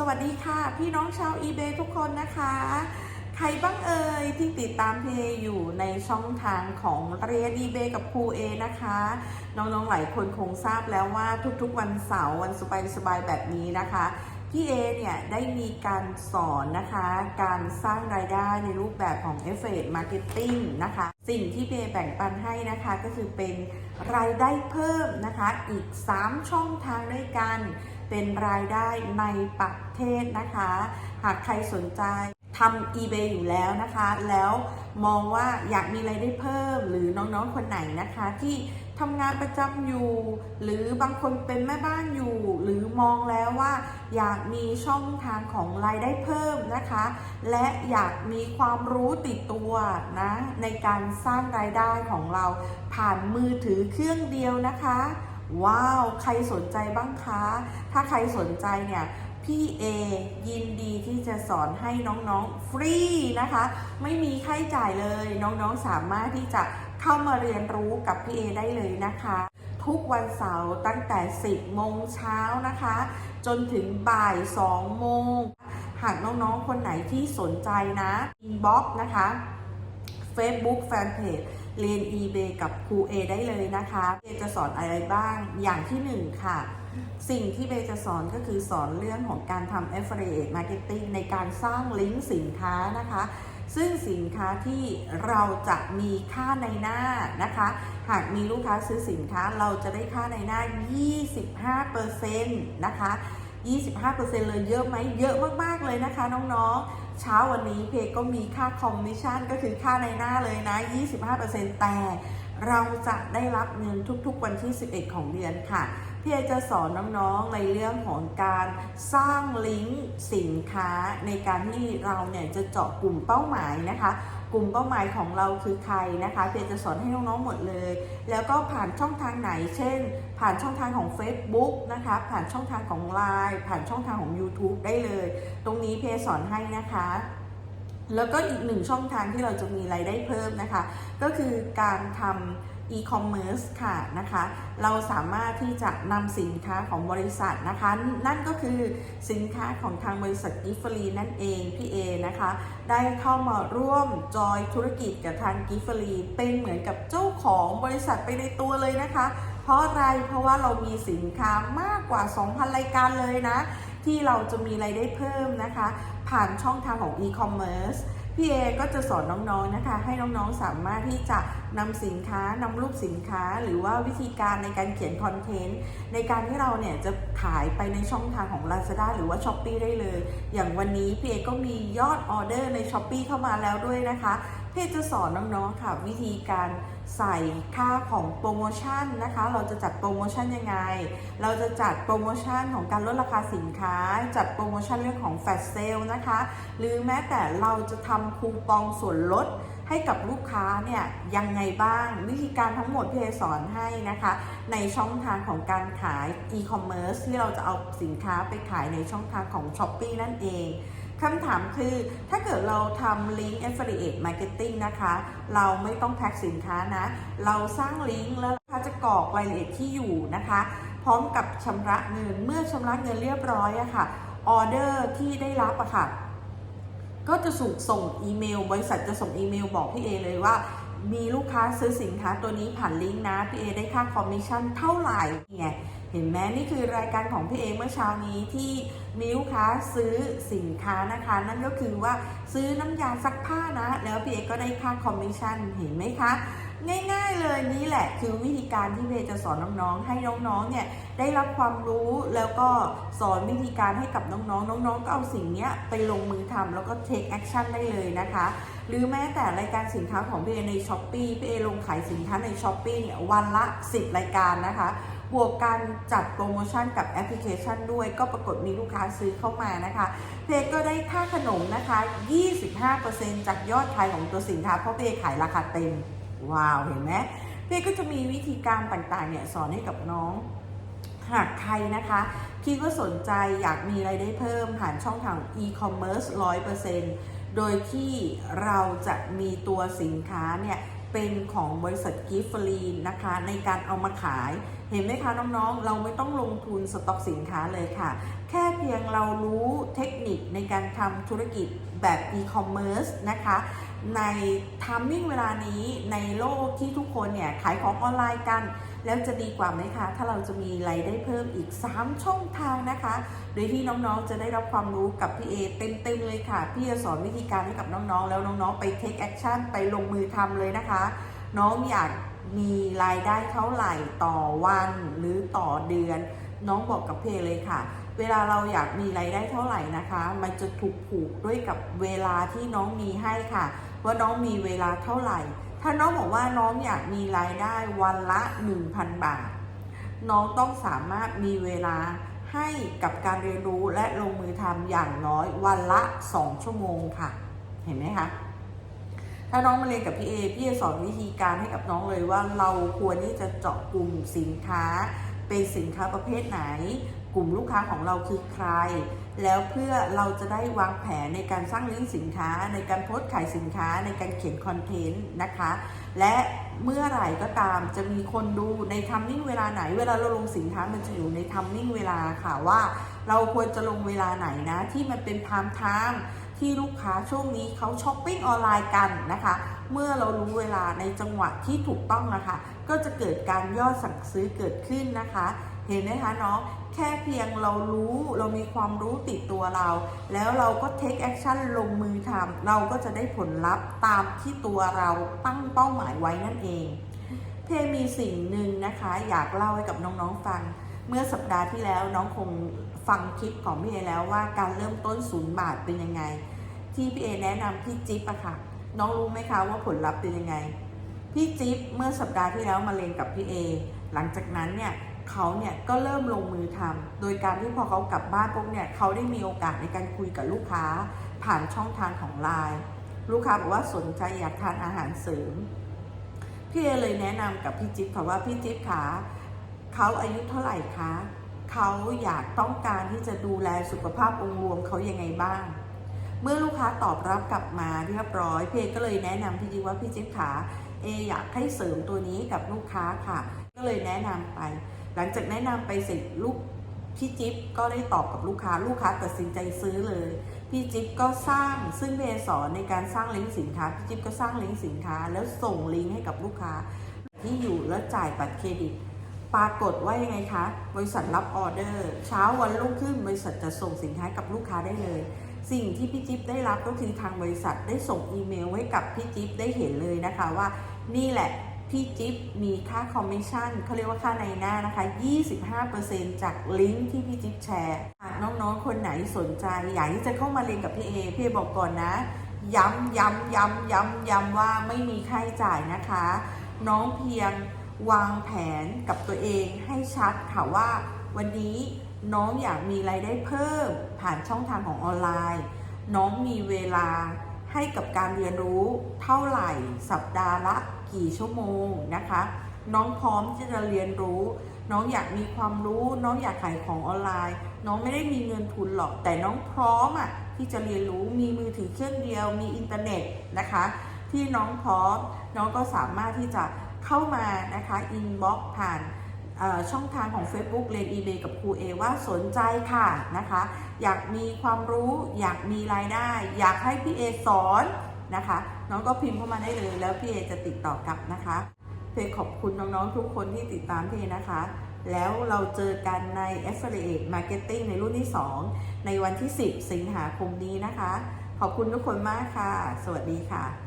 สวัสดีค่ะ พี่น้องชาว eBay ทุกคนนะคะ ใครบ้างเอ่ยที่ติดตามเพย์อยู่ในช่องทางของเรียน eBay กับครูเอนะคะ น้องๆหลายคนคงทราบแล้วว่าทุกๆวันเสาร์วันสบายๆแบบนี้นะคะพี่เอเนี่ยได้มีการสอนนะคะ การสร้างรายได้ในรูปแบบของ a f f i l i a t e Marketing นะคะ สิ่งที่เอแบ่งปันให้นะคะก็คือเป็นรายได้เพิ่มนะคะ อีก 3 ช่องทางด้วยกัน เป็นรายได้ในประเทศนะคะ หากใครสนใจทำ eBay อยู่แล้วนะคะ แล้วมองว่าอยากมีรายได้เพิ่ม หรือน้องๆคนไหนนะคะ ที่ทำงานประจำอยู่ หรือบางคนเป็นแม่บ้านอยู่ หรือมองแล้วว่า อยากมีช่องทางของรายได้เพิ่มนะคะ และอยากมีความรู้ติดตัวนะในการสร้างรายได้ของเราผ่านมือถือเครื่องเดียวนะคะ ว้าว ใครสนใจบ้างคะ ถ้าใครสนใจเนี่ยพี่เอยินดีที่จะสอนให้น้องๆฟรีนะคะ ไม่มีค่าใช้จ่ายเลยน้องๆสามารถที่จะเข้ามาเรียนรู้กับพี่เอได้เลยนะคะ ทุกวันเสาร์ตั้งแต่ 10 โมงเช้านะคะ จนถึงบ่าย 2 โมง หากน้องๆ คนไหนที่สนใจนะอินบ็อกนะคะ Facebook Fanpage เรียน eBay กับครูเอได้เลยนะคะเอจะสอนอะไรบ้างอย่างที่หนึ่งค่ะ สิ่งที่เบจะสอนก็คือสอนเรื่องของการทำ affiliate marketing ในการสร้างลิงก์สินค้านะคะ ซึ่งสินค้าที่เราจะมีค่าในหน้านะคะ หากมีลูกค้าซื้อสินค้าเราจะได้ค่าในหน้า 25%นะคะ 25%เลยเยอะไหมเยอะมาก ๆ เลยนะคะน้องๆ เช้าวันนี้เพก็มีค่าคอมมิชชั่นก็คือค่าในหน้าเลยนะ 25%แต่เราจะได้รับเงินทุกๆวันที่ 11 ของเดือนค่ะ พี่เอจะสอนน้องๆ ในเรื่องของการสร้างลิงก์สินค้าในการที่เราเนี่ยจะเจาะกลุ่มเป้าหมายนะคะ กลุ่มเป้าหมายของเราคือใครนะคะ เพียจะสอนให้น้องๆ หมดเลย แล้วก็ผ่านช่องทางไหน เช่น ผ่านช่องทางของ Facebook นะคะ ผ่านช่องทางของ Line ผ่านช่องทางของ YouTube ได้เลย ตรงนี้เพยสอนให้นะคะ แล้วก็อีกหนึ่งช่องทางที่เราจะมีรายได้เพิ่มนะคะ ก็คือการทำ e-commerce ค่ะนะคะ เราสามารถที่จะนำสินค้าของบริษัทนะคะ นั่นก็คือสินค้าของทางบริษัทกิฟฟรีนั่นเองพี่เอนะคะ ได้เข้ามาร่วมจอยธุรกิจกับทางกิฟฟรีเป็นเหมือนกับเจ้าของบริษัทไปในตัวเลยนะคะ เพราะอะไร เพราะว่าเรามีสินค้ามากกว่า 2,000 รายการเลยนะ ที่เราจะมีรายได้เพิ่มนะคะ ผ่านช่องทางของ e-commerce พี่เอก็จะสอนน้องๆนะคะ ให้น้องๆสามารถที่จะนำสินค้านำรูปสินค้า หรือว่าวิธีการในการเขียนคอนเทนต์ในการที่เราเนี่ยจะขายไปในช่องทางของ Lazada หรือว่า s h อ p e e ได้เลย อย่างวันนี้พี่เอก็มียอดออเดอร์ใน s h อ p e e เข้ามาแล้วด้วยนะคะพี่อจะสอนน้องๆค่ะวิธีการ ใส่ค่าของโปรโมชั่นนะคะ เราจะจัดโปรโมชั่นยังไง เราจะจัดโปรโมชั่นของการลดราคาสินค้า จัดโปรโมชั่นเรื่องของแฟลชเซลนะคะ หรือแม้แต่เราจะทำคูปองส่วนลดให้กับลูกค้าเนี่ยยังไงบ้างวิธีการทั้งหมดที่เอสอนให้นะคะ ในช่องทางของการขาย e-commerce ที่เราจะเอาสินค้าไปขายในช่องทางของ s h อ p e e นั่นเอง คำถามคือถ้าเกิดเราทำลิงก์ affiliate marketing นะคะ เราไม่ต้องแพ็คสินค้านะ เราสร้างลิงก์แล้วเราจะกรอกรายละเอียดที่อยู่นะคะ พร้อมกับชำระเงินเมื่อชำระเงินเรียบร้อยอะค่ะออเดอร์ที่ได้รับอะค่ะ ก็จะส่งส่งอีเมล บริษัทจะส่งอีเมลบอกพี่เอเลยว่า มีลูกค้าซื้อสินค้าตัวนี้ผ่านลิงก์นะพี่เอได้ค่าคอมมิชชั่นเท่าไหร่เนี่ยเห็นไหมนี่คือรายการของพี่เอเมื่อเช้านี้ที่มีลูกค้าซื้อสินค้านะคะ นั่นก็คือว่าซื้อน้ำยาซักผ้านะ แล้วพี่เอก็ได้ค่าคอมมิชชั่นเห็นไหมคะ ง่ายๆเลยนี่แหละคือวิธีการที่เบจะสอนน้องๆ ให้น้องๆ เนี่ยได้รับความรู้แล้วก็สอนวิธีการให้กับน้องๆ น้องๆ ก็เอาสิ่งนี้ไปลงมือทำแล้วก็ take action ได้เลยนะคะ หรือแม้แต่รายการสินค้าของพี่เอใน s h อ p e e พี่เอลงขายสินค้าใน s h อ p e e เนี่ยวันละ 10 รายการนะคะบวกการจัดโปรโมชั่นกับแอปพลิเคชันด้วย ก็ปรากฏมีลูกค้าซื้อเข้ามานะคะ เพก็ได้ค่าขนมนะคะ 25%จากยอดขายของตัวสินค้าเพราะเพขายราคาเต็ม ว้าวเห็นไหมเพจก็จะมีวิธีการต่างๆเนี่ยสอนให้กับน้อง หากใครนะคะคิดว่าสนใจอยากมีไรายได้เพิ่มผ่านช่องทาง e-commerce 100%โดยที่เราจะมีตัวสินค้าเนี่ยเป็นของบริษัทกิฟฟรีนะคะ ในการเอามาขายเห็นไหมคะน้องๆ เราไม่ต้องลงทุนสต็อกสินค้าเลยค่ะ แค่เพียงเรารู้เทคนิคในการทำธุรกิจแบบอีคอมเมิร์ซนะคะ ในทัมมิ่งเวลานี้ในโลกที่ทุกคนเนี่ยขายของออนไลน์กัน แล้วจะดีกว่าไหมคะ ถ้าเราจะมีรายได้เพิ่มอีก 3 ช่องทางนะคะ โดยที่น้องๆจะได้รับความรู้กับพี่เอเต็มๆเลยค่ะ พี่จะสอนวิธีการให้กับน้องๆ แล้วน้องๆ ไปเทคแอคชั่นไปลงมือทำเลยนะคะ น้องอยากมีรายได้เท่าไหร่ต่อวันหรือต่อเดือน น้องบอกกับเพเลยค่ะ เวลาเราอยากมีรายได้เท่าไหร่นะคะ มันจะถูกผูกด้วยกับเวลาที่น้องมีให้ค่ะ ว่าน้องมีเวลาเท่าไหร่ ถ้าน้องบอกว่าน้องอยากมีรายได้วันละ 1,000 บาท น้องต้องสามารถมีเวลาให้กับการเรียนรู้และลงมือทำอย่างน้อยวันละ 2 ชั่วโมงค่ะ เห็นไหมคะถ้าน้องมาเรียนกับพี่เอพี่จะสอนวิธีการให้กับน้องเลยว่าเราควรที่จะเจาะกลุ่มสินค้าเป็นสินค้าประเภทไหน กลุ่มลูกค้าของเราคือใคร แล้วเพื่อเราจะได้วางแผนในการสร้างลิงก์สินค้า ในการโพสต์ขายสินค้าในการเขียนคอนเทนต์นะคะ และเมื่อไหร่ก็ตามจะมีคนดูในทัมมิ่งเวลาไหน เวลาเราลงสินค้ามันจะอยู่ในทัมมิ่งเวลาค่ะว่า เราควรจะลงเวลาไหนนะ ที่มันเป็นพามไทม์ที่ลูกค้าช่วงนี้เขาช้อปปิ้งออนไลน์กันนะคะ เมื่อเรารู้เวลาในจังหวะที่ถูกต้องนะคะ ก็จะเกิดการยอดสั่งซื้อเกิดขึ้นนะคะ เห็นไหมคะน้องแค่เพียงเรารู้เรามีความรู้ติดตัวเรา แล้วเราก็ take action ลงมือทำเราก็จะได้ผลลัพธ์ตามที่ตัวเราตั้งเป้าหมายไว้นั่นเอง เพมีสิ่งหนึ่งนะคะ อยากเล่าให้กับน้องๆฟัง เมื่อสัปดาห์ที่แล้วน้องคงฟังคลิปของพี่เอแล้วว่าการเริ่มต้นศูนย์บาทเป็นยังไง ที่พี่เอแนะนำพี่จิ๊บอะค่ะ น้องรู้ไหมคะว่าผลลัพธ์เป็นยังไงพี่จิ๊บเมื่อสัปดาห์ที่แล้วมาเรียนกับพี่เอหลังจากนั้นเนี่ย เขาเนี่ยก็เริ่มลงมือทำโดยการที่พอเขากลับบ้านปุ๊บเนี่ยเขาได้มีโอกาสในการคุยกับลูกค้า ผ่านช่องทางของไลน์ลูกค้าบอกว่าสนใจอยากทานอาหารเสริมพี่เอเลยแนะนำกับพี่จิ๊บค่ะว่าพี่จิ๊บคะเขาอายุเท่าไหร่คะเขาอยากต้องการที่จะดูแลสุขภาพองค์รวมเขายังไงบ้าง เมื่อลูกค้าตอบรับกลับมาเรียบร้อยพี่เอก็เลยแนะนำพี่จิ๊บว่าพี่จิ๊บขาเออยากให้เสริมตัวนี้กับลูกค้าค่ะ ก็เลยแนะนำไป หลังจากแนะนำไปเสร็จลูกพี่จิ๊บก็ได้ตอบกับลูกค้าลูกค้าตัดสินใจซื้อเลย พี่จิ๊บก็สร้างซึ่งเพสอนในการสร้างลิงก์สินค้าพี่จิ๊บก็สร้างลิงก์สินค้า แล้วส่งลิงก์ให้กับลูกค้า ที่อยู่แล้วจ่ายบัตรเครดิต ปรากฏว่ายังไงคะ บริษัทรับออเดอร์ เช้าวันรุ่งขึ้นบริษัทจะส่งสินค้ากับลูกค้าได้เลย สิ่งที่พี่จิ๊บได้รับก็คือทางบริษัทได้ส่งอีเมลให้กับพี่จิ๊บได้เห็นเลยนะคะว่า นี่แหละ พี่จิ๊บมีค่าคอมมิชชั่นเขาเรียกว่าค่าในหน้านะคะ 25%จากลิงก์ที่พี่จิ๊บแชร์หากน้องๆ คนไหนสนใจอยากที่จะเข้ามาเรียนกับพี่เอพี่เอบอกก่อนนะ ย้ำย้ำย้ำย้ำย้ำว่าไม่มีค่าใช้จ่ายนะคะ น้องเพียงวางแผนกับตัวเองให้ชัดค่ะว่า วันนี้น้องอยากมีรายได้เพิ่ม ผ่านช่องทางของออนไลน์ น้องมีเวลาให้กับการเรียนรู้เท่าไหร่สัปดาห์ละ กี่ชั่วโมงนะคะ น้องพร้อมที่จะเรียนรู้ น้องอยากมีความรู้ น้องอยากขายของออนไลน์ น้องไม่ได้มีเงินทุนหรอกแต่น้องพร้อมอะที่จะเรียนรู้มีมือถือเครื่องเดียว มีอินเทอร์เน็ตนะคะ ที่น้องพร้อมน้องก็สามารถที่จะเข้ามานะคะอินบ็อกผ่านช่องทางของ Facebook เรียน eBay กับครูเอว่าสนใจค่ะนะคะ อยากมีความรู้ อยากมีรายได้ อยากให้พี่เอสอน นะคะ น้องก็พิมพ์เข้ามาได้เลย แล้วพี่เอจะติดต่อกลับนะคะเพขอบคุณน้องๆทุกคนที่ติดตามพี่เอนะคะ แล้วเราเจอกันใน Affiliate Marketing ในรุ่นที่ 2 ในวันที่ 10 สิงหาคมนี้นะคะ ขอบคุณทุกคนมากค่ะ สวัสดีค่ะ